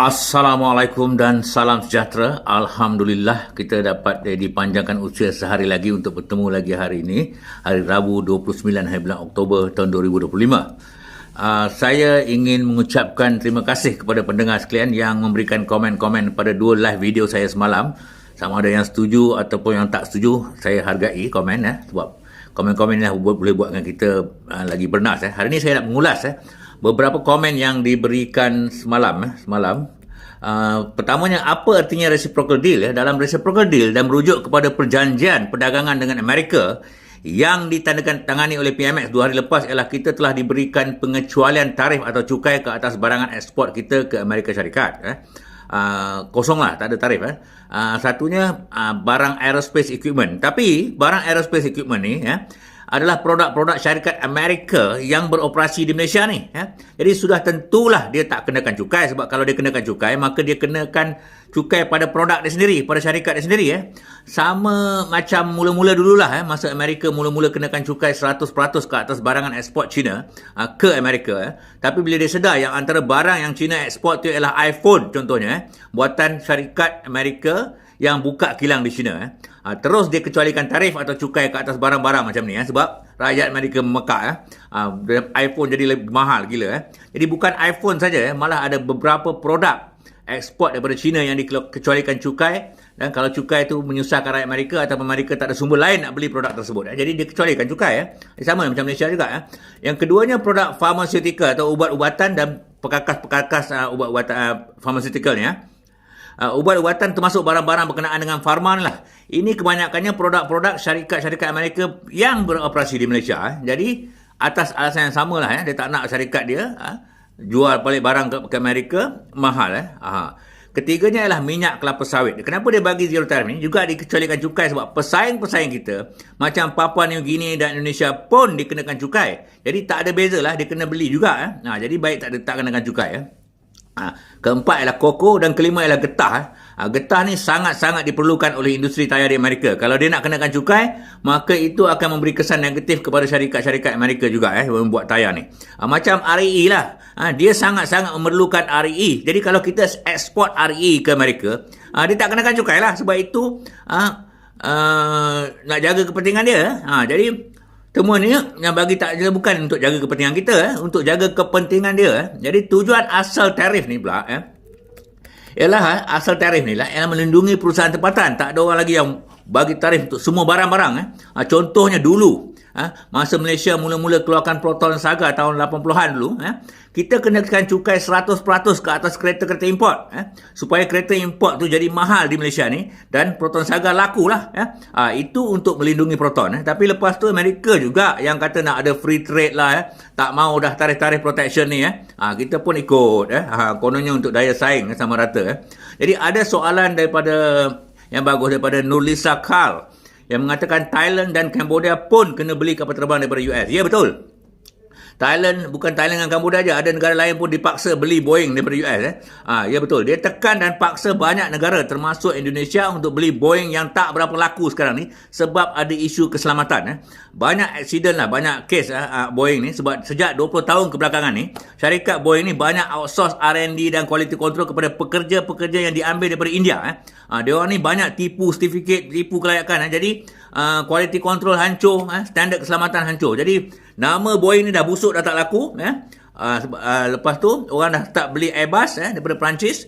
Assalamualaikum dan salam sejahtera. Alhamdulillah kita dapat eh, dipanjangkan usia sehari lagi untuk bertemu lagi hari ini. Hari Rabu 29 hari bulan Oktober tahun 2025. Uh, saya ingin mengucapkan terima kasih kepada pendengar sekalian yang memberikan komen-komen pada dua live video saya semalam. Sama ada yang setuju ataupun yang tak setuju, saya hargai komen ya. Sebab komen-komen ini boleh buatkan kita uh, lagi bernas. Eh. Hari ini saya nak mengulas eh, beberapa komen yang diberikan semalam eh, semalam uh, pertamanya apa artinya reciprocal deal eh? dalam reciprocal deal dan merujuk kepada perjanjian perdagangan dengan Amerika yang ditandakan tangani oleh PMX dua hari lepas ialah kita telah diberikan pengecualian tarif atau cukai ke atas barangan ekspor kita ke Amerika Syarikat eh? Uh, kosong lah, tak ada tarif eh. Uh, satunya uh, barang aerospace equipment. Tapi barang aerospace equipment ni eh, adalah produk-produk syarikat Amerika yang beroperasi di Malaysia ni. Ya. Jadi sudah tentulah dia tak kenakan cukai sebab kalau dia kenakan cukai maka dia kenakan cukai pada produk dia sendiri, pada syarikat dia sendiri. Ya. Sama macam mula-mula dululah ya, masa Amerika mula-mula kenakan cukai 100% ke atas barangan ekspor China uh, ke Amerika. Ya. Tapi bila dia sedar yang antara barang yang China ekspor tu ialah iPhone contohnya, ya, buatan syarikat Amerika yang buka kilang di China. Eh. Ha, terus dia kecualikan tarif atau cukai ke atas barang-barang macam ni eh, sebab rakyat Amerika memekak eh. Ha, iPhone jadi lebih mahal gila eh. Jadi bukan iPhone saja eh, malah ada beberapa produk ekspor daripada China yang dikecualikan cukai dan kalau cukai itu menyusahkan rakyat Amerika atau Amerika tak ada sumber lain nak beli produk tersebut eh. jadi dia kecualikan cukai eh. sama macam Malaysia juga eh. yang keduanya produk farmaceutical atau ubat-ubatan dan pekakas-pekakas uh, ubat-ubatan uh, farmaceutical ni eh uh, ubat-ubatan termasuk barang-barang berkenaan dengan farma lah. Ini kebanyakannya produk-produk syarikat-syarikat Amerika yang beroperasi di Malaysia. Eh. Jadi atas alasan yang sama lah, eh. dia tak nak syarikat dia eh, jual balik barang ke, ke Amerika mahal. Eh. Aha. Ketiganya adalah minyak kelapa sawit. Kenapa dia bagi zero tarif ni? Juga dikecualikan cukai sebab pesaing-pesaing kita macam Papua New Guinea dan Indonesia pun dikenakan cukai. Jadi tak ada beza lah, dia kena beli juga. Eh. Nah, jadi baik tak, ada, tak kenakan cukai. Eh. Ha, keempat ialah koko dan kelima ialah getah. Eh. Ha, getah ni sangat-sangat diperlukan oleh industri tayar di Amerika. Kalau dia nak kenakan cukai, maka itu akan memberi kesan negatif kepada syarikat-syarikat Amerika juga eh, membuat tayar ni. Ha, macam REE lah. Ha, dia sangat-sangat memerlukan REE. Jadi kalau kita ekspor REE ke Amerika, ha, dia tak kenakan cukai lah. Sebab itu ha, uh, nak jaga kepentingan dia. Ha, jadi Temuan ni yang bagi tak bukan untuk jaga kepentingan kita, eh, untuk jaga kepentingan dia. Eh. Jadi tujuan asal tarif ni pula, eh, ialah eh, asal tarif ni lah, ialah melindungi perusahaan tempatan. Tak ada orang lagi yang bagi tarif untuk semua barang-barang. Eh. Ha, contohnya dulu, Ha? Masa Malaysia mula-mula keluarkan Proton Saga tahun 80-an dulu, ha? kita kenakan cukai 100% ke atas kereta-kereta import. Ha? Supaya kereta import tu jadi mahal di Malaysia ni dan Proton Saga laku lah. Ha? Ha, itu untuk melindungi Proton. Ha? Tapi lepas tu Amerika juga yang kata nak ada free trade lah. Ha? Tak mau dah tarif-tarif protection ni. Ha? Ha, kita pun ikut. Ha? Ha, kononnya untuk daya saing sama rata. Ha? Jadi ada soalan daripada yang bagus daripada Nurlisa Karl yang mengatakan Thailand dan Cambodia pun kena beli kapal terbang daripada US. Ya betul. Thailand bukan Thailand dengan Kamboja aja, ada negara lain pun dipaksa beli Boeing daripada US eh. Ah, ya betul. Dia tekan dan paksa banyak negara termasuk Indonesia untuk beli Boeing yang tak berapa laku sekarang ni sebab ada isu keselamatan eh. Banyak accident lah, banyak case eh, uh, Boeing ni sebab sejak 20 tahun kebelakangan ni, syarikat Boeing ni banyak outsource R&D dan quality control kepada pekerja-pekerja yang diambil daripada India eh. Ah, dia orang ni banyak tipu sertifikat, tipu kelayakan eh. Jadi uh, quality control hancur, eh. standard keselamatan hancur. Jadi Nama Boeing ni dah busuk dah tak laku. Ya. Uh, uh, lepas tu orang dah tak beli Airbus eh, daripada Perancis.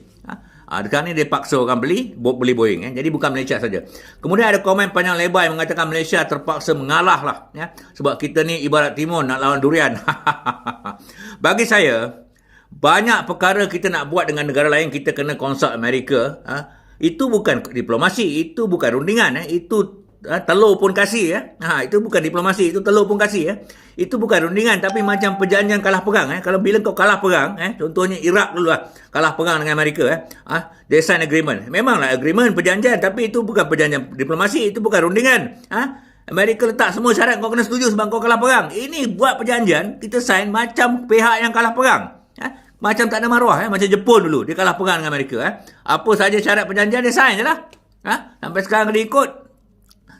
Uh, sekarang ni dia paksa orang beli beli Boeing. Eh. Jadi bukan Malaysia saja. Kemudian ada komen panjang lebar yang mengatakan Malaysia terpaksa mengalah lah. Ya. Sebab kita ni ibarat timun nak lawan durian. Bagi saya, banyak perkara kita nak buat dengan negara lain kita kena konsult Amerika. Ha? Itu bukan diplomasi. Itu bukan rundingan. Eh. Itu ha, telur pun kasih ya. Ha, itu bukan diplomasi, itu telur pun kasih ya. Itu bukan rundingan tapi macam perjanjian kalah perang eh. Kalau bila kau kalah perang eh, contohnya Iraq dulu lah, kalah perang dengan Amerika eh. Ha, they sign agreement. Memanglah agreement perjanjian tapi itu bukan perjanjian diplomasi, itu bukan rundingan. Ha? Amerika letak semua syarat kau kena setuju sebab kau kalah perang. Ini buat perjanjian, kita sign macam pihak yang kalah perang. Ha? Macam tak ada maruah. Eh? Macam Jepun dulu. Dia kalah perang dengan Amerika. Eh? Apa saja syarat perjanjian, dia sign je lah. Ha? Sampai sekarang dia ikut.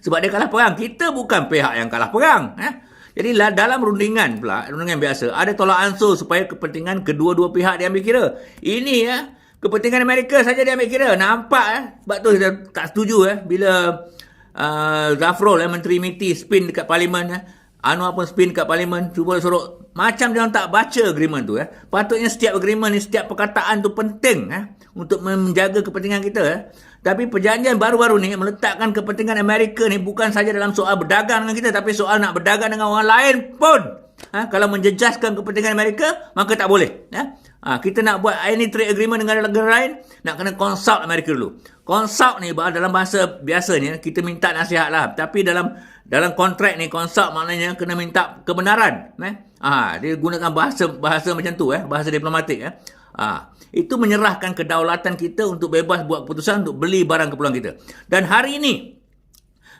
Sebab dia kalah perang. Kita bukan pihak yang kalah perang. Eh? Jadi dalam rundingan pula, rundingan biasa, ada tolak ansur supaya kepentingan kedua-dua pihak diambil kira. Ini ya, kepentingan Amerika saja dia ambil kira. Nampak eh. Sebab tu kita tak setuju eh. Bila uh, Zafrul, eh, Menteri MITI, spin dekat Parlimen. Eh. Anwar pun spin dekat Parlimen. Cuba suruh. Macam dia orang tak baca agreement tu. Eh. Patutnya setiap agreement ni, setiap perkataan tu penting. Eh. Untuk menjaga kepentingan kita. Eh. Tapi perjanjian baru-baru ni meletakkan kepentingan Amerika ni bukan saja dalam soal berdagang dengan kita. Tapi soal nak berdagang dengan orang lain pun. Ha, kalau menjejaskan kepentingan Amerika, maka tak boleh. Ya? Ha, kita nak buat any trade agreement dengan negara lain, nak kena consult Amerika dulu. Consult ni dalam bahasa biasanya, kita minta nasihat lah. Tapi dalam dalam kontrak ni, consult maknanya kena minta kebenaran. Eh? Ha, dia gunakan bahasa bahasa macam tu, eh? bahasa diplomatik. Eh? Ha, itu menyerahkan kedaulatan kita untuk bebas buat keputusan untuk beli barang keperluan kita. Dan hari ini,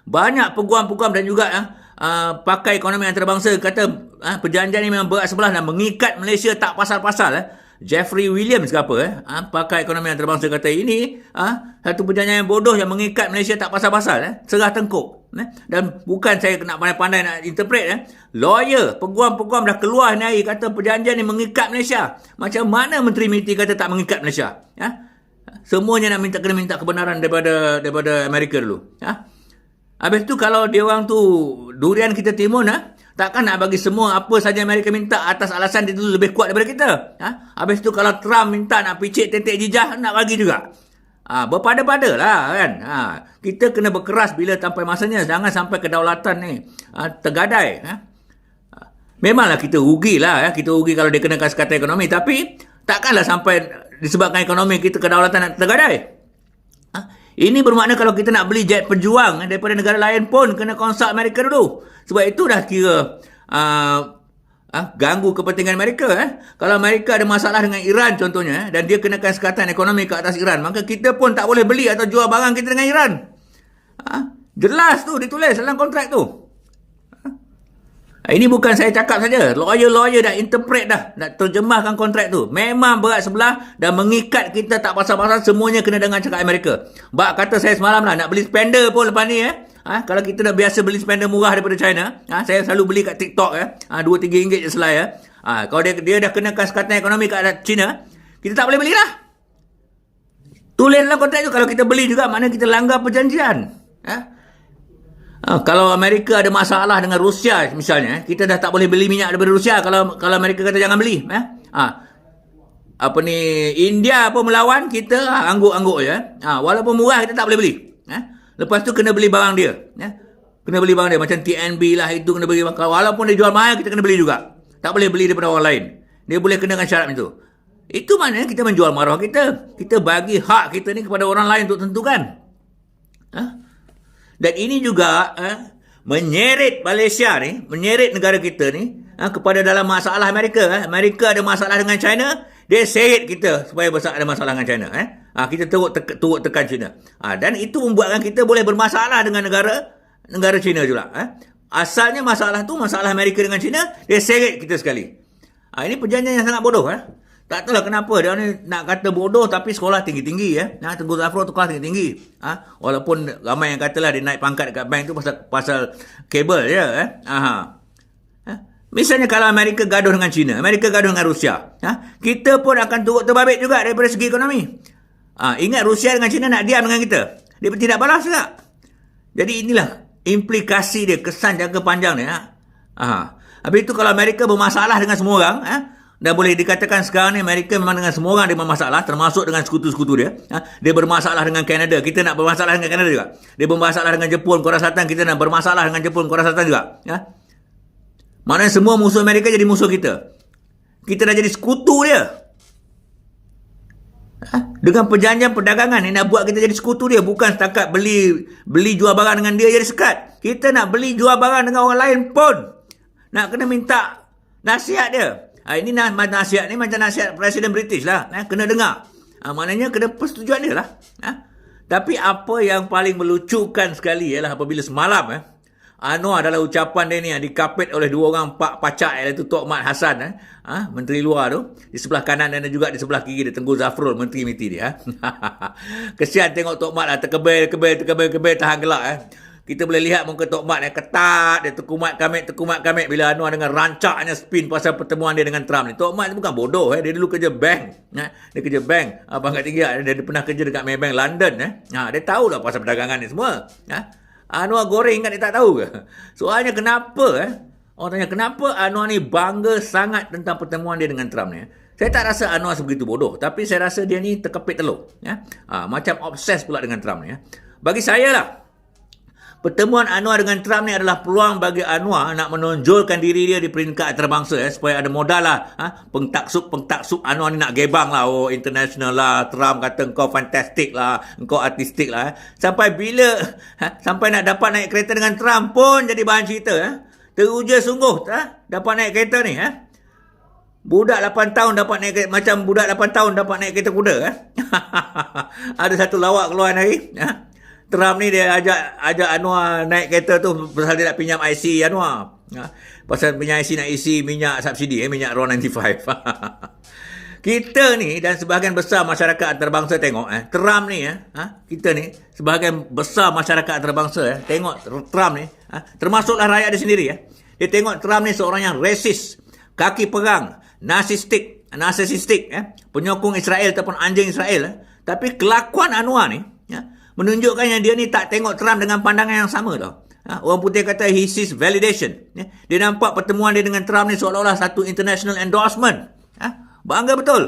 banyak peguam-peguam dan juga eh, uh, pakai ekonomi antarabangsa kata uh, perjanjian ini memang berat sebelah dan mengikat Malaysia tak pasal-pasal. Eh? Jeffrey Williams ke apa eh? Ha, pakai ekonomi antarabangsa kata ini ha, satu perjanjian yang bodoh yang mengikat Malaysia tak pasal-pasal eh? Serah tengkuk eh? dan bukan saya nak pandai-pandai nak interpret eh? Lawyer peguam-peguam dah keluar ni hari kata perjanjian ni mengikat Malaysia. Macam mana menteri MITI kata tak mengikat Malaysia ya? Semuanya nak minta kena minta kebenaran daripada daripada Amerika dulu ya? Habis tu kalau dia orang tu durian kita timun ha Takkan nak bagi semua apa saja Amerika minta atas alasan dia tu lebih kuat daripada kita. Ha? Habis tu kalau Trump minta nak picit tetek jijah, nak bagi juga. Ha, berpada-pada lah kan. Ha, kita kena berkeras bila sampai masanya. Jangan sampai kedaulatan ni ha, tergadai. Ha? memanglah kita rugi lah. Ya. Kita rugi kalau dia kena kata ekonomi. Tapi takkanlah sampai disebabkan ekonomi kita kedaulatan tergadai. Ini bermakna kalau kita nak beli jet pejuang eh, daripada negara lain pun kena konsult Amerika dulu. Sebab itu dah kira uh, uh, ganggu kepentingan Amerika. Eh. Kalau Amerika ada masalah dengan Iran contohnya eh, dan dia kenakan sekatan ekonomi ke atas Iran, maka kita pun tak boleh beli atau jual barang kita dengan Iran. Uh, jelas tu ditulis dalam kontrak tu. Ini bukan saya cakap saja. Lawyer-lawyer dah interpret dah. Nak terjemahkan kontrak tu. Memang berat sebelah dan mengikat kita tak pasal-pasal semuanya kena dengan cakap Amerika. Bak kata saya semalam lah nak beli spender pun lepas ni eh. Ha, kalau kita dah biasa beli spender murah daripada China. Ha, saya selalu beli kat TikTok eh. Ha, 2-3 ringgit je selai eh. Ha, kalau dia, dia dah kenakan sekatan ekonomi kat China. Kita tak boleh belilah. Tulis dalam kontrak tu. Kalau kita beli juga mana kita langgar perjanjian. Ha? Ha, kalau Amerika ada masalah dengan Rusia misalnya, eh, kita dah tak boleh beli minyak daripada Rusia kalau kalau Amerika kata jangan beli. Eh? Ha, apa ni, India pun melawan kita ha, angguk-angguk je. Ha, walaupun murah kita tak boleh beli. Eh? Lepas tu kena beli barang dia. Eh? Kena beli barang dia. Macam TNB lah itu kena beli. Walaupun dia jual mahal, kita kena beli juga. Tak boleh beli daripada orang lain. Dia boleh kenakan syarat itu. Itu mana kita menjual maruah kita. Kita bagi hak kita ni kepada orang lain untuk tentukan. Ha? Dan ini juga eh, menyeret Malaysia ni, menyeret negara kita ni eh, kepada dalam masalah Amerika. Eh. Amerika ada masalah dengan China, dia seret kita supaya besar ada masalah dengan China. Eh. Ha, kita teruk, te- teruk tekan China. Ha, dan itu membuatkan kita boleh bermasalah dengan negara negara China juga. Eh. Asalnya masalah tu masalah Amerika dengan China, dia seret kita sekali. Ha, ini perjanjian yang sangat bodoh. Eh. Tak tahu lah kenapa dia ni nak kata bodoh tapi sekolah tinggi-tinggi ya. Nah, Tengku Zafro tu tinggi-tinggi. Ha? Walaupun ramai yang katalah dia naik pangkat dekat bank tu pasal pasal kabel ya. Eh? Aha. Ha? Misalnya kalau Amerika gaduh dengan China, Amerika gaduh dengan Rusia. Ha? Kita pun akan turut terbabit juga daripada segi ekonomi. Ha? Ingat Rusia dengan China nak diam dengan kita. Dia tidak balas juga. Jadi inilah implikasi dia, kesan jaga panjang ni. Ha? Ha. Habis itu kalau Amerika bermasalah dengan semua orang, ha? Dan boleh dikatakan sekarang ni Amerika memang dengan semua orang dia bermasalah termasuk dengan sekutu-sekutu dia. Ha? Dia bermasalah dengan Kanada. Kita nak bermasalah dengan Kanada juga. Dia bermasalah dengan Jepun, Korea Selatan. Kita nak bermasalah dengan Jepun, Korea Selatan juga. Ya? Maknanya semua musuh Amerika jadi musuh kita. Kita dah jadi sekutu dia. Ha? Dengan perjanjian perdagangan ni nak buat kita jadi sekutu dia. Bukan setakat beli beli jual barang dengan dia jadi sekat. Kita nak beli jual barang dengan orang lain pun. Nak kena minta nasihat dia. Ha, ini nasihat ni macam nasihat Presiden British lah. Eh, kena dengar. Ha, maknanya kena persetujuan dia lah. Ha? Tapi apa yang paling melucukan sekali ialah apabila semalam eh, Anwar adalah ucapan dia ni yang dikapit oleh dua orang pak pacak iaitu Tok Mat Hassan eh, ha, Menteri Luar tu di sebelah kanan dan juga di sebelah kiri dia Tengku Zafrul Menteri Miti dia. Eh. Kesian tengok Tok Mat lah terkebel, terkebel, terkebel, terkebel tahan gelak eh. Kita boleh lihat muka Tok Mat dia ketat, dia terkumat kamit, terkumat kamit bila Anwar dengan rancaknya spin pasal pertemuan dia dengan Trump ni. Tok Mat bukan bodoh eh. Dia dulu kerja bank. Eh. Dia kerja bank. Abang kat tinggi. Dia, dia pernah kerja dekat Maybank London. Eh. Ha, dia tahu lah pasal perdagangan ni semua. Eh. Anwar goreng kan dia tak tahu ke? Soalnya kenapa eh? Orang tanya kenapa Anwar ni bangga sangat tentang pertemuan dia dengan Trump ni. Eh? Saya tak rasa Anwar sebegitu bodoh. Tapi saya rasa dia ni terkepit telur. Ya? Ha, macam obses pula dengan Trump ni. Ya? Bagi saya lah. Pertemuan Anwar dengan Trump ni adalah peluang bagi Anwar nak menonjolkan diri dia di peringkat antarabangsa. Ya? Supaya ada modal lah. Ha? Pengtaksub-pengtaksub Anwar ni nak gebang lah. Oh, international lah. Trump kata kau fantastik lah. Kau artistik lah. Eh? Sampai bila? Ha? Sampai nak dapat naik kereta dengan Trump pun jadi bahan cerita. Eh? Teruja sungguh. Ha? Dapat naik kereta ni. Eh? Budak 8 tahun dapat naik kereta, macam budak 8 tahun dapat naik kereta kuda. Eh? Ada satu lawak keluar hari. Eh? Trump ni dia ajak ajak Anwar naik kereta tu pasal dia nak pinjam IC Anwar. Eh? Pasal pinjam IC nak isi minyak subsidi, eh? minyak RON 95. kita ni dan sebahagian besar masyarakat antarabangsa tengok eh Trump ni eh ha? kita ni sebahagian besar masyarakat antarabangsa eh tengok Trump ni ha? termasuklah rakyat dia sendiri eh dia tengok Trump ni seorang yang racist kaki perang narsistik, narsistik eh, penyokong Israel ataupun anjing Israel eh. Tapi kelakuan Anwar ni menunjukkan yang dia ni tak tengok Trump dengan pandangan yang sama tau. Ha, orang putih kata he sees validation. Ya. Dia nampak pertemuan dia dengan Trump ni seolah-olah satu international endorsement. Ha, bangga betul.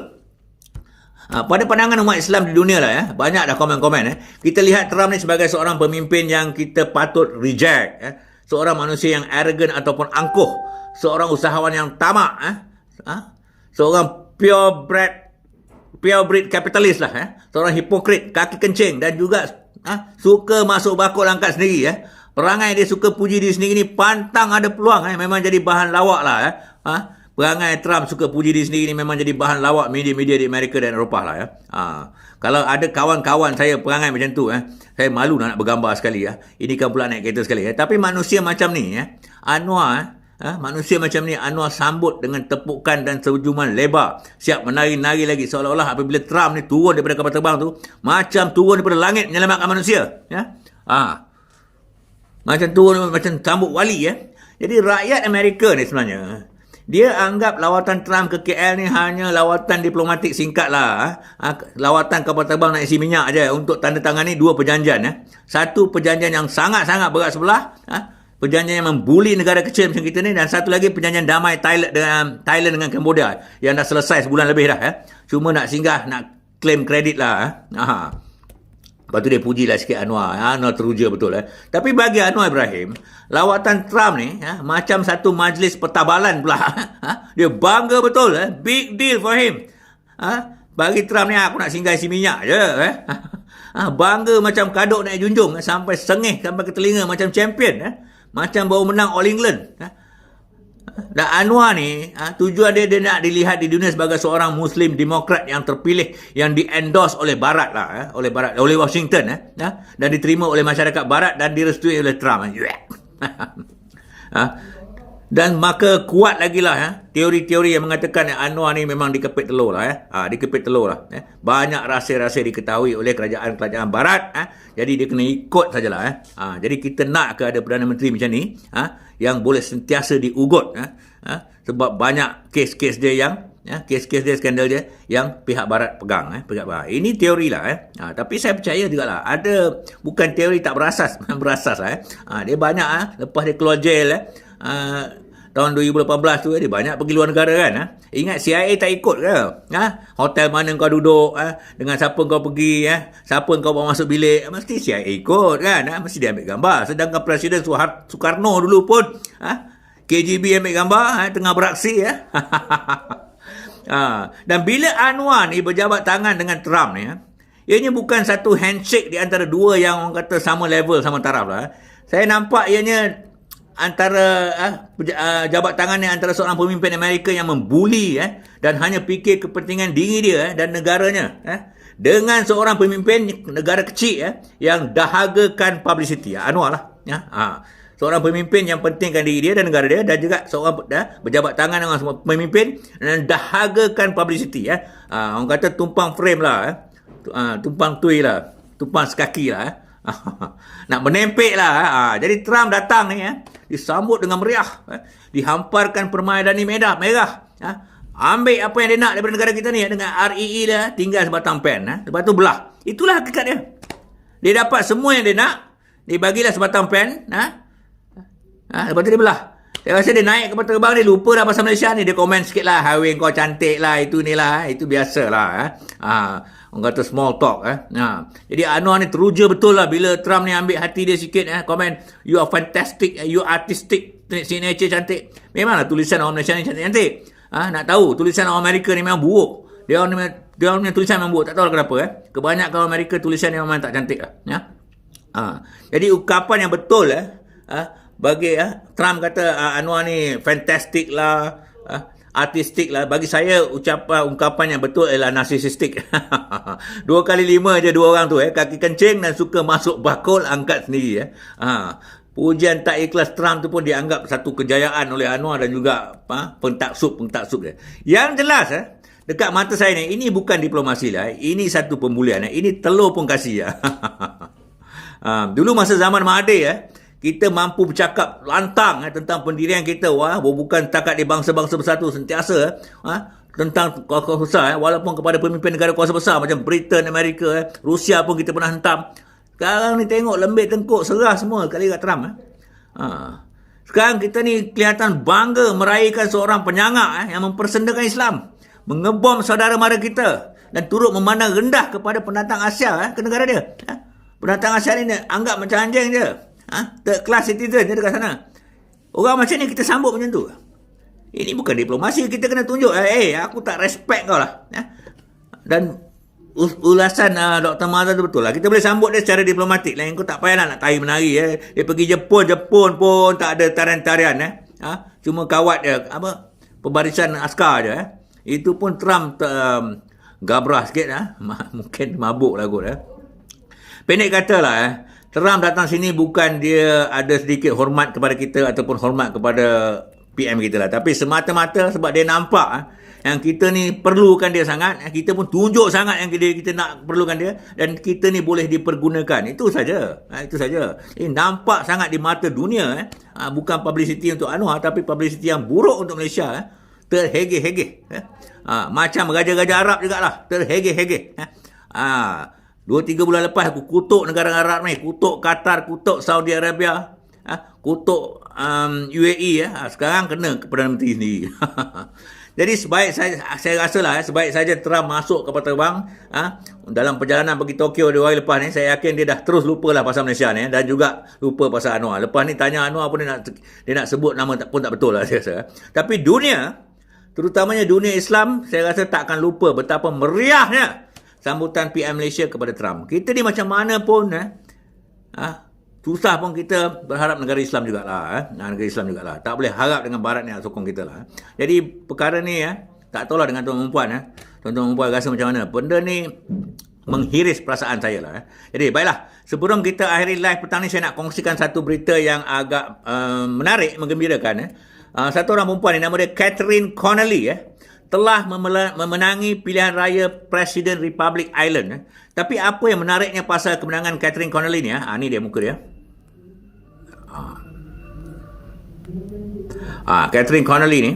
Ha, pada pandangan umat Islam di dunia lah ya, banyak dah komen-komen eh. Kita lihat Trump ni sebagai seorang pemimpin yang kita patut reject. Eh. Seorang manusia yang arrogant ataupun angkuh. Seorang usahawan yang tamak. Eh ha? seorang purebred purebred kapitalis lah eh? seorang hipokrit kaki kencing dan juga ha? suka masuk bakul angkat sendiri eh? perangai dia suka puji diri sendiri ni pantang ada peluang eh? memang jadi bahan lawak lah eh? ha? perangai Trump suka puji diri sendiri ni memang jadi bahan lawak media-media di Amerika dan Eropah lah ya. Ha. Kalau ada kawan-kawan saya perangai macam tu eh, saya malu nak bergambar sekali ya. Ini kan pula naik kereta sekali ya. Tapi manusia macam ni ya, Anwar eh, Ha, manusia macam ni Anwar sambut dengan tepukan dan sejuman lebar. Siap menari-nari lagi seolah-olah apabila Trump ni turun daripada kapal terbang tu. Macam turun daripada langit menyelamatkan manusia. Ya? Ha. Macam turun macam sambut wali. Ya? Jadi rakyat Amerika ni sebenarnya. Dia anggap lawatan Trump ke KL ni hanya lawatan diplomatik singkat lah. Ha? Lawatan kapal terbang nak isi minyak je untuk tanda tangan ni dua perjanjian. Ya? Satu perjanjian yang sangat-sangat berat sebelah. Ha? Perjanjian yang membuli negara kecil macam kita ni dan satu lagi perjanjian damai Thailand dengan Thailand dengan Cambodia yang dah selesai sebulan lebih dah eh. Cuma nak singgah nak claim kredit lah eh. Ha. Lepas tu dia pujilah sikit Anwar. Ha, Anwar teruja betul eh. Tapi bagi Anwar Ibrahim, lawatan Trump ni ha, macam satu majlis pertabalan pula. Ha. Dia bangga betul eh. Big deal for him. Ha. Bagi Trump ni aku nak singgah isi minyak je eh. Ha, bangga macam kaduk naik junjung eh, sampai sengih sampai ke telinga macam champion eh. Macam baru menang All England. Ha? Dan Anwar ni, ha, tujuan dia, dia nak dilihat di dunia sebagai seorang Muslim demokrat yang terpilih, yang di-endorse oleh Barat lah, ha, oleh Barat, oleh Washington, ha, dan diterima oleh masyarakat Barat dan direstui oleh Trump. Ha. Dan maka kuat lagi lah ya, teori-teori yang mengatakan yang Anwar ni memang dikepit telur lah. Ya. Ha, dikepit telur lah. Ya. Banyak rahsia-rahsia diketahui oleh kerajaan-kerajaan barat. Ha. Jadi dia kena ikut sajalah. Ya. Ha, jadi kita nak ke ada Perdana Menteri macam ni ha, yang boleh sentiasa diugut. Ya. Ha, sebab banyak kes-kes dia yang ya, kes-kes dia, skandal dia yang pihak barat pegang. Eh, pihak barat. Ini teori lah. Eh. Ha, tapi saya percaya juga lah. Ada bukan teori tak berasas. berasas lah. Eh. Ha, dia banyak. Eh. Lepas dia keluar jail. Eh. Ha, tahun 2018 tu dia banyak pergi luar negara kan ha? ingat CIA tak ikut ke ha? hotel mana kau duduk ha? dengan siapa kau pergi ha? siapa kau bawa masuk bilik mesti CIA ikut kan ha? mesti dia ambil gambar sedangkan Presiden Suhar- Soekarno dulu pun ha? KGB ambil gambar ha? tengah beraksi ya ha? dan bila Anwar ni berjabat tangan dengan Trump ni ha? ianya bukan satu handshake di antara dua yang orang kata sama level sama taraf lah ha? saya nampak ianya antara uh, jabat tangan ni antara seorang pemimpin Amerika yang membuli eh, dan hanya fikir kepentingan diri dia eh, dan negaranya eh, dengan seorang pemimpin negara kecil eh, yang dahagakan publicity Anwar lah ya. ha. seorang pemimpin yang pentingkan diri dia dan negara dia dan juga seorang eh, berjabat tangan dengan semua pemimpin dan dahagakan publicity eh. ha. orang kata tumpang frame lah eh. tumpang tui lah tumpang sekaki lah eh. Nak menempik lah. Ha. Jadi Trump datang ni, eh, disambut dengan meriah. Eh. Dihamparkan permainan ni merah. merah. Ha. Ambil apa yang dia nak daripada negara kita ni dengan REE dia tinggal sebatang pen. Ha. Lepas tu belah. Itulah hakikat dia. Dia dapat semua yang dia nak. Dia bagilah sebatang pen. Ha. Ha. Lepas tu dia belah. Saya rasa dia naik ke terbang dia lupa dah pasal Malaysia ni. Dia komen sikit lah. Highway kau cantik lah. Itu ni lah. Itu biasa lah. Ha. ha. Orang kata small talk. Eh. Ha. Jadi Anwar ni teruja betul lah. Bila Trump ni ambil hati dia sikit. Eh. Komen. You are fantastic. You artistic. Signature cantik. Memanglah tulisan orang Malaysia ni cantik-cantik. Ha. Nak tahu. Tulisan orang Amerika ni memang buruk. Dia orang dia orang punya tulisan memang buruk. Tak tahu lah kenapa. Eh. Kebanyakan orang Amerika tulisan ni memang tak cantik lah. Ya. Ha. Jadi ukapan yang betul. Eh. Ha bagi uh, Trump kata uh, Anwar ni fantastic lah uh, artistik lah bagi saya ucapan ungkapan yang betul ialah narsisistik dua kali lima je dua orang tu eh kaki kencing dan suka masuk bakul angkat sendiri eh ha. pujian tak ikhlas Trump tu pun dianggap satu kejayaan oleh Anwar dan juga ha, pentaksub pentaksub dia yang jelas eh dekat mata saya ni ini bukan diplomasi lah eh. ini satu pembulian eh. ini telur pun kasih ya. ha. dulu masa zaman Mahathir eh kita mampu bercakap lantang eh, tentang pendirian kita wah bukan takat di bangsa-bangsa bersatu sentiasa eh, ha, tentang kuasa besar eh, walaupun kepada pemimpin negara kuasa besar macam Britain, Amerika, eh, Rusia pun kita pernah hentam. Sekarang ni tengok lembik tengkuk serah semua kali kat Trump. Eh. Ha. Sekarang kita ni kelihatan bangga meraihkan seorang penyangak eh, yang mempersendakan Islam. Mengebom saudara mara kita dan turut memandang rendah kepada pendatang Asia eh, ke negara dia. Eh. Pendatang Asia ni anggap macam anjing je. Ha? Third class citizen je dekat sana. Orang macam ni kita sambut macam tu. Ini bukan diplomasi. Kita kena tunjuk. Eh, hey, aku tak respect kau lah. Ha? Dan ulasan uh, Dr. Mazhar tu betul lah. Kita boleh sambut dia secara diplomatik. Lain kau tak payah nak, tahi menari. Eh. Dia pergi Jepun. Jepun pun tak ada tarian-tarian. Eh. Ha? Cuma kawat dia. Apa? Pembarisan askar je. Eh. Itu pun Trump um, gabrah sikit. Eh. Mungkin mabuk lah kot. Eh. Pendek kata lah. Eh. Trump datang sini bukan dia ada sedikit hormat kepada kita ataupun hormat kepada PM kita lah. Tapi semata-mata sebab dia nampak ah, yang kita ni perlukan dia sangat. Kita pun tunjuk sangat yang kita, kita nak perlukan dia. Dan kita ni boleh dipergunakan. Itu saja. Ha, itu saja. Ini nampak sangat di mata dunia. Eh. Ha, bukan publicity untuk Anwar tapi publicity yang buruk untuk Malaysia. Eh. Terhege-hege. Eh. Macam Raja-Raja Arab jugalah. Terhege-hege. Eh. Dua tiga bulan lepas aku kutuk negara Arab ni, kutuk Qatar, kutuk Saudi Arabia, ha? kutuk um, UAE ya. Ha? Sekarang kena ke Perdana Menteri sendiri. Jadi sebaik saya saya rasa lah sebaik saja Trump masuk kapal terbang ha? dalam perjalanan pergi Tokyo dua hari lepas ni saya yakin dia dah terus lupa lah pasal Malaysia ni dan juga lupa pasal Anwar. Lepas ni tanya Anwar pun dia nak dia nak sebut nama pun tak betul lah saya rasa. Tapi dunia terutamanya dunia Islam saya rasa tak akan lupa betapa meriahnya sambutan PM Malaysia kepada Trump. Kita ni macam mana pun eh, ha, susah pun kita berharap negara Islam jugalah. Eh, negara Islam jugalah. Tak boleh harap dengan Barat ni nak sokong kita lah. Eh. Jadi perkara ni eh, tak tahulah dengan tuan-tuan perempuan. Eh. Tuan-tuan perempuan rasa macam mana. Benda ni menghiris perasaan saya lah. Eh. Jadi baiklah, sebelum kita akhiri live petang ni, saya nak kongsikan satu berita yang agak uh, menarik, menggembirakan. Eh. Uh, satu orang perempuan ni, nama dia Catherine Connolly. Eh telah memenangi pilihan raya Presiden Republic Island. Eh. Tapi apa yang menariknya pasal kemenangan Catherine Connolly ni? Ah, ni dia muka dia. Ah. ah, Catherine Connolly ni.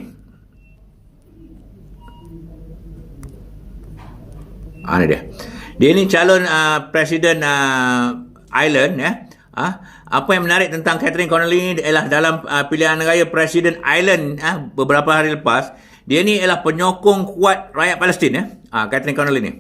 Ah, ni dia. Dia ni calon uh, Presiden uh, Island. Ya. Ah, apa yang menarik tentang Catherine Connolly ni ialah dalam uh, pilihan raya Presiden Island uh, beberapa hari lepas, dia ni ialah penyokong kuat rakyat Palestin ya. Ah ha, Catherine Connolly ni.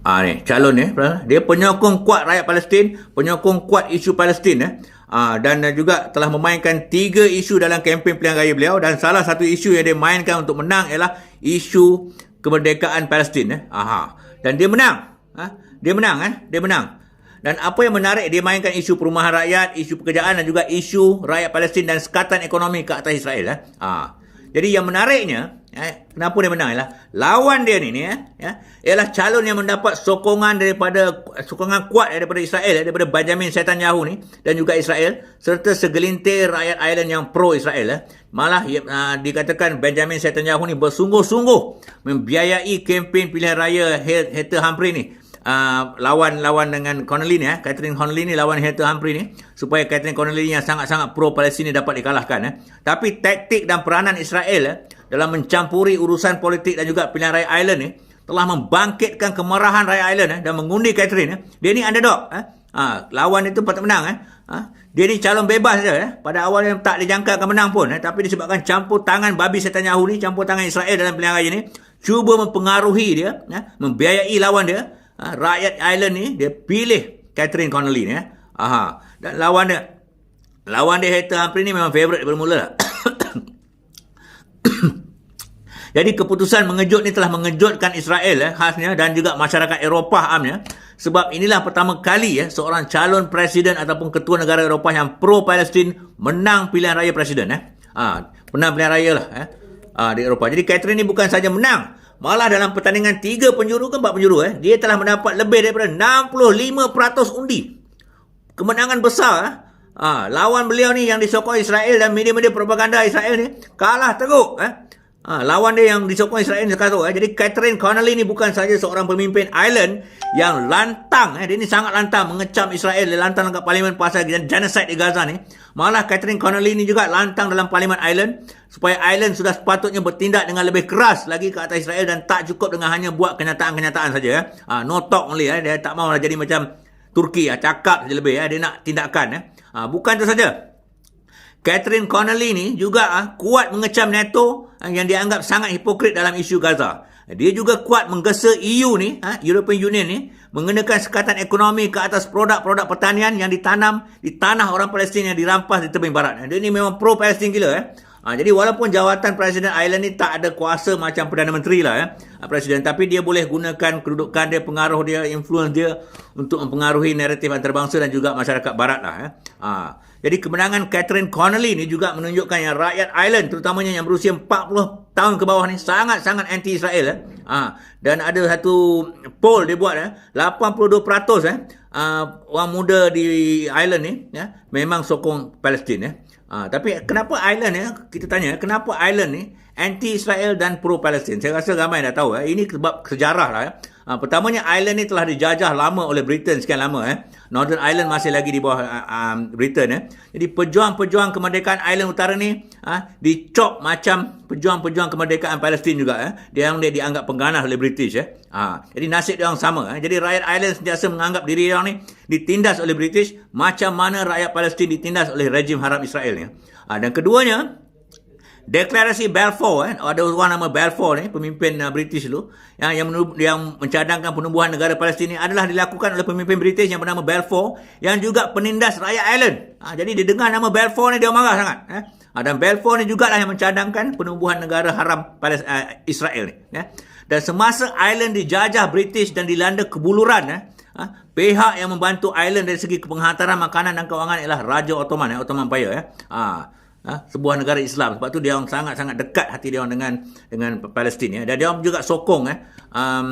Ah ha, ni calon ni dia penyokong kuat rakyat Palestin, penyokong kuat isu Palestin ya. Ha, dan juga telah memainkan tiga isu dalam kempen pilihan raya beliau dan salah satu isu yang dia mainkan untuk menang ialah isu kemerdekaan Palestin ya. Aha. Dan dia menang. Ha? Dia menang kan? Dia menang. Dan apa yang menarik dia mainkan isu perumahan rakyat, isu pekerjaan dan juga isu rakyat Palestin dan sekatan ekonomi ke atas Israel ya. Ha. Jadi yang menariknya, eh, kenapa dia menang ialah lawan dia ni, ni eh, ya, ialah calon yang mendapat sokongan daripada sokongan kuat daripada Israel, eh, daripada Benjamin Netanyahu ni dan juga Israel serta segelintir rakyat Ireland yang pro Israel. Eh. Malah uh, dikatakan Benjamin Netanyahu ni bersungguh-sungguh membiayai kempen pilihan raya Heather Humphrey ni uh, lawan-lawan dengan Connolly ni eh. Catherine Connolly ni lawan Heather Humphrey ni supaya Catherine Connolly yang sangat-sangat pro Palestin dapat dikalahkan eh. Tapi taktik dan peranan Israel eh, dalam mencampuri urusan politik dan juga pilihan raya Ireland ni telah membangkitkan kemarahan raya Ireland eh, dan mengundi Catherine eh. Dia ni underdog eh. Ha, lawan itu patut menang eh. Ha, dia ni calon bebas je eh. Pada awal yang tak dijangka akan menang pun eh. Tapi disebabkan campur tangan babi Netanyahu ni, campur tangan Israel dalam pilihan raya ni, cuba mempengaruhi dia, eh, membiayai lawan dia, ha, rakyat Ireland ni, dia pilih Catherine Connolly ni eh. Aha. Dan lawan dia, lawan dia Heather Humphrey ni memang favourite bermula lah. Jadi keputusan mengejut ni telah mengejutkan Israel eh, khasnya dan juga masyarakat Eropah amnya. Sebab inilah pertama kali eh, seorang calon presiden ataupun ketua negara Eropah yang pro-Palestin menang pilihan raya presiden. Eh. Ha, menang pilihan raya lah eh, ha, di Eropah. Jadi Catherine ni bukan saja menang. Malah dalam pertandingan tiga penjuru ke empat penjuru, eh, dia telah mendapat lebih daripada 65% undi. Kemenangan besar. Eh. Ha, lawan beliau ni yang disokong Israel dan media-media propaganda Israel ni kalah teruk. Eh. Ha, lawan dia yang disokong Israel sekarang tu. Eh. Jadi Catherine Connolly ni bukan saja seorang pemimpin Ireland yang lantang. Eh. Dia ni sangat lantang mengecam Israel. Dia lantang dekat parlimen pasal genocide di Gaza ni. Malah Catherine Connolly ni juga lantang dalam parlimen Ireland. Supaya Ireland sudah sepatutnya bertindak dengan lebih keras lagi ke atas Israel. Dan tak cukup dengan hanya buat kenyataan-kenyataan saja. Eh. Ha, no talk only. Eh. Dia tak mahu jadi macam Turki. Eh. Cakap saja lebih. Eh. Dia nak tindakan. Eh. Ha, bukan itu saja. Catherine Connolly ni juga ah, kuat mengecam NATO yang dianggap sangat hipokrit dalam isu Gaza. Dia juga kuat menggesa EU ni, ah, European Union ni, mengenakan sekatan ekonomi ke atas produk-produk pertanian yang ditanam di tanah orang Palestin yang dirampas di tebing barat. Dia ni memang pro-Palestin gila. Eh. Ha, jadi walaupun jawatan Presiden Ireland ni tak ada kuasa macam Perdana Menteri lah eh, Presiden. Tapi dia boleh gunakan kedudukan dia, pengaruh dia, influence dia untuk mempengaruhi naratif antarabangsa dan juga masyarakat barat lah. Eh. Ha, jadi kemenangan Catherine Connolly ni juga menunjukkan yang rakyat Ireland terutamanya yang berusia 40 tahun ke bawah ni sangat-sangat anti-Israel. Eh. Ha, dan ada satu poll dia buat eh, 82% eh, uh, orang muda di Ireland ni ya, memang sokong Palestin. Eh. Ha, tapi kenapa Ireland ya? Kita tanya, kenapa Ireland ni anti-Israel dan pro-Palestin? Saya rasa ramai dah tahu. Eh. Ini sebab sejarah lah. Ya. Ha, pertamanya Ireland ni telah dijajah lama oleh Britain sekian lama. Eh. Northern Ireland masih lagi di bawah uh, um, Britain. Eh. Jadi pejuang-pejuang kemerdekaan Ireland Utara ni uh, dicop macam pejuang-pejuang kemerdekaan Palestin juga. Eh. Dia yang dia dianggap pengganah oleh British. Eh. Ha, jadi nasib dia orang sama. Eh. Jadi rakyat Ireland sentiasa menganggap diri orang ni ditindas oleh British macam mana rakyat Palestin ditindas oleh rejim haram Israel ni. Ha, dan keduanya, Deklarasi Balfour, eh, ada orang nama Balfour ni, pemimpin uh, British dulu, yang, yang, yang mencadangkan penubuhan negara Palestin adalah dilakukan oleh pemimpin British yang bernama Balfour, yang juga penindas rakyat Ireland. Ha, jadi dia dengar nama Balfour ni, dia marah sangat. Eh. Ha, dan Balfour ni juga lah yang mencadangkan penubuhan negara haram Palestin, uh, Israel ni. Eh. Dan semasa Ireland dijajah British dan dilanda kebuluran, eh, ha, pihak yang membantu Ireland dari segi penghantaran makanan dan kewangan ialah Raja Ottoman, eh, Ottoman Empire. Eh. Ha, ha, sebuah negara Islam. Sebab tu dia orang sangat-sangat dekat hati dia orang dengan dengan Palestin ya. Dan dia orang juga sokong eh um,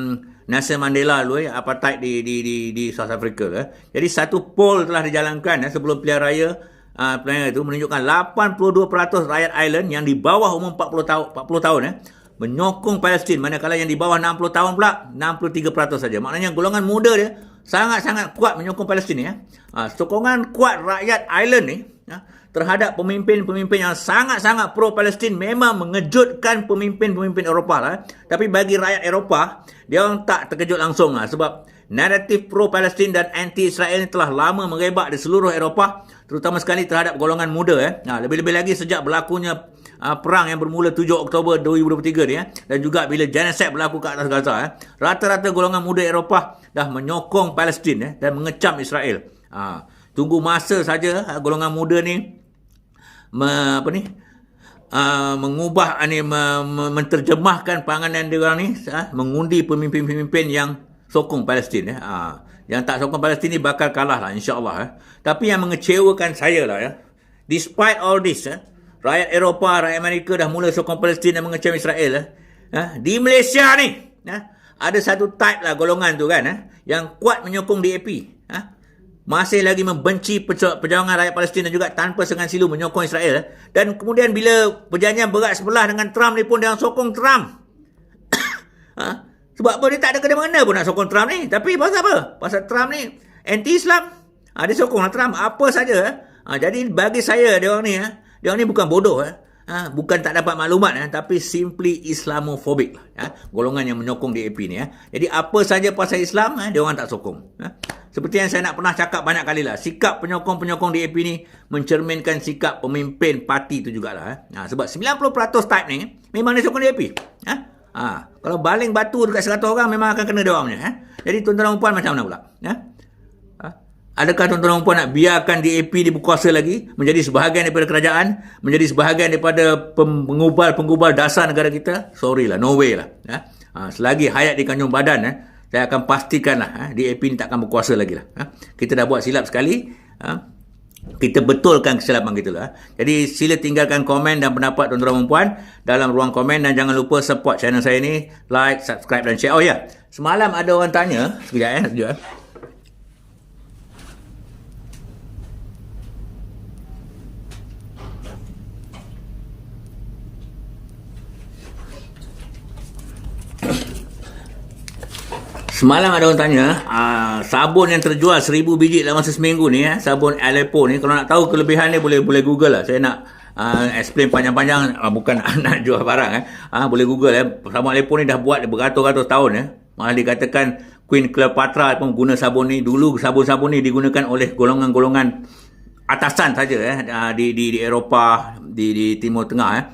Nelson Mandela dulu ya, apartheid di di di di South Africa eh. Jadi satu poll telah dijalankan eh, sebelum pilihan raya uh, pilihan itu menunjukkan 82% rakyat Ireland yang di bawah umur 40 tahun 40 tahun eh menyokong Palestin manakala yang di bawah 60 tahun pula 63% saja. Maknanya golongan muda dia sangat-sangat kuat menyokong Palestin ya. Uh, sokongan kuat rakyat Ireland ni ya, terhadap pemimpin-pemimpin yang sangat-sangat pro-Palestin memang mengejutkan pemimpin-pemimpin Eropah lah. Tapi bagi rakyat Eropah, dia orang tak terkejut langsung lah. Sebab naratif pro-Palestin dan anti-Israel ini telah lama merebak di seluruh Eropah. Terutama sekali terhadap golongan muda. Eh. Nah, lebih-lebih lagi sejak berlakunya uh, perang yang bermula 7 Oktober 2023 ni. Eh. Dan juga bila genocide berlaku ke atas Gaza. Eh. Rata-rata golongan muda Eropah dah menyokong Palestin eh, dan mengecam Israel. Ah. Tunggu masa saja ha, golongan muda ni me, apa ni uh, mengubah ni me, me, menterjemahkan panganan dia orang ni uh, mengundi pemimpin-pemimpin yang sokong Palestin eh. Uh, yang tak sokong Palestin ni bakal kalah lah insya-Allah eh. Tapi yang mengecewakan saya lah ya. Despite all this eh, rakyat Eropah, rakyat Amerika dah mula sokong Palestin dan mengecam Israel eh. Uh, di Malaysia ni eh, ada satu type lah golongan tu kan eh, yang kuat menyokong DAP. Eh masih lagi membenci perjuangan rakyat Palestin dan juga tanpa sengan silu menyokong Israel. Dan kemudian bila perjanjian berat sebelah dengan Trump ni pun dia sokong Trump. ha? Sebab apa dia tak ada kena mana pun nak sokong Trump ni. Tapi pasal apa? Pasal Trump ni anti-Islam. Ha, dia sokonglah Trump. Apa saja. Ha, jadi bagi saya, dia orang ni, ha, dia orang ni bukan bodoh. Ha. Ha, bukan tak dapat maklumat ha, tapi simply Islamophobic ha, golongan yang menyokong DAP ni ha. jadi apa saja pasal Islam ha, dia orang tak sokong ha. seperti yang saya nak pernah cakap banyak kali lah sikap penyokong-penyokong DAP ni mencerminkan sikap pemimpin parti tu jugalah ha. ha, sebab 90% type ni memang dia sokong DAP ha. Ha. kalau baling batu dekat 100 orang memang akan kena dia orang punya ha. jadi tuan-tuan dan puan macam mana pula ha. Adakah tuan-tuan dan puan nak biarkan DAP ni berkuasa lagi menjadi sebahagian daripada kerajaan, menjadi sebahagian daripada pengubal-pengubal dasar negara kita? Sorry lah, no way lah. Ha? Ha, selagi hayat di kanjung badan, eh, saya akan pastikan lah, eh, DAP ni takkan berkuasa lagi lah. Ha? Kita dah buat silap sekali, ha? kita betulkan kesilapan kita lah. Jadi sila tinggalkan komen dan pendapat tuan-tuan dan puan dalam ruang komen dan jangan lupa support channel saya ni, like, subscribe dan share. Oh ya, yeah. semalam ada orang tanya, sekejap eh, sekejap Semalam ada orang tanya, uh, sabun yang terjual seribu biji dalam masa seminggu ni, eh, sabun Aleppo ni, kalau nak tahu kelebihan dia boleh boleh Google lah. Saya nak uh, explain panjang-panjang, uh, bukan nak jual barang. Eh. Uh, boleh Google. Eh. Sabun Aleppo ni dah buat beratus-ratus tahun. Eh. Malah dikatakan Queen Cleopatra pun guna sabun ni. Dulu sabun-sabun ni digunakan oleh golongan-golongan atasan saja eh di di di Eropah di di Timur Tengah eh.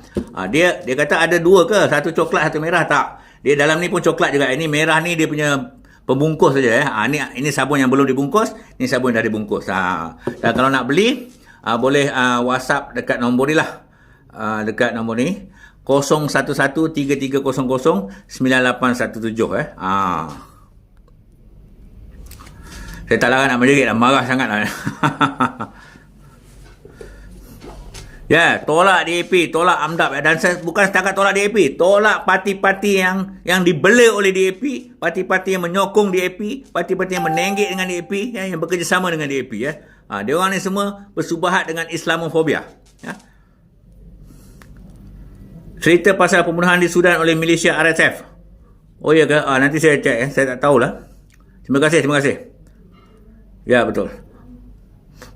Dia dia kata ada dua ke? Satu coklat, satu merah tak? Dia dalam ni pun coklat juga. Ini merah ni dia punya pembungkus saja. Eh. Ha, ini, ini sabun yang belum dibungkus. Ini sabun yang dah dibungkus. Ha. Dan kalau nak beli, ha, boleh ha, WhatsApp dekat nombor ni lah. Ha, dekat nombor ni. 0113300987 eh. Ha. Saya tak larang nak menjerit lah. Marah sangat lah. Ya, tolak DAP, tolak AMDAP dan saya bukan setakat tolak DAP, tolak parti-parti yang yang dibela oleh DAP, parti-parti yang menyokong DAP, parti-parti yang menenggek dengan DAP, ya, yang bekerjasama dengan DAP ya. Ha, dia orang ni semua bersubahat dengan Islamofobia, ya. Cerita pasal pembunuhan di Sudan oleh milisya RSF. Oh ya ke? Ah, nanti saya cek, eh. saya tak tahulah. Terima kasih, terima kasih. Ya, betul.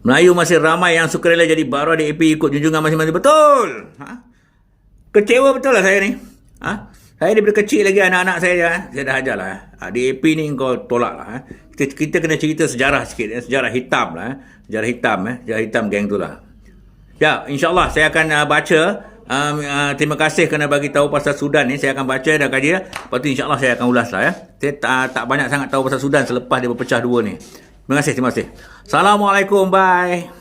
Melayu masih ramai yang suka rela jadi baru DAP ikut junjungan masing-masing. Betul. Ha? Kecewa betul lah saya ni. Ha? Saya daripada kecil lagi anak-anak saya. Ha? Saya dah ajar lah. Ha? DAP ni kau tolak lah. Ha? Kita, kita kena cerita sejarah sikit. Ya? Sejarah hitam lah. Ha? Sejarah hitam. Eh? Sejarah hitam geng tu lah. Ya, insyaAllah saya akan uh, baca. Um, uh, terima kasih kerana bagi tahu pasal Sudan ni. Saya akan baca dan kaji. Lepas tu insyaAllah saya akan ulas lah. Ya? Saya tak, tak banyak sangat tahu pasal Sudan selepas dia berpecah dua ni. Terima kasih, terima kasih. Assalamualaikum, bye.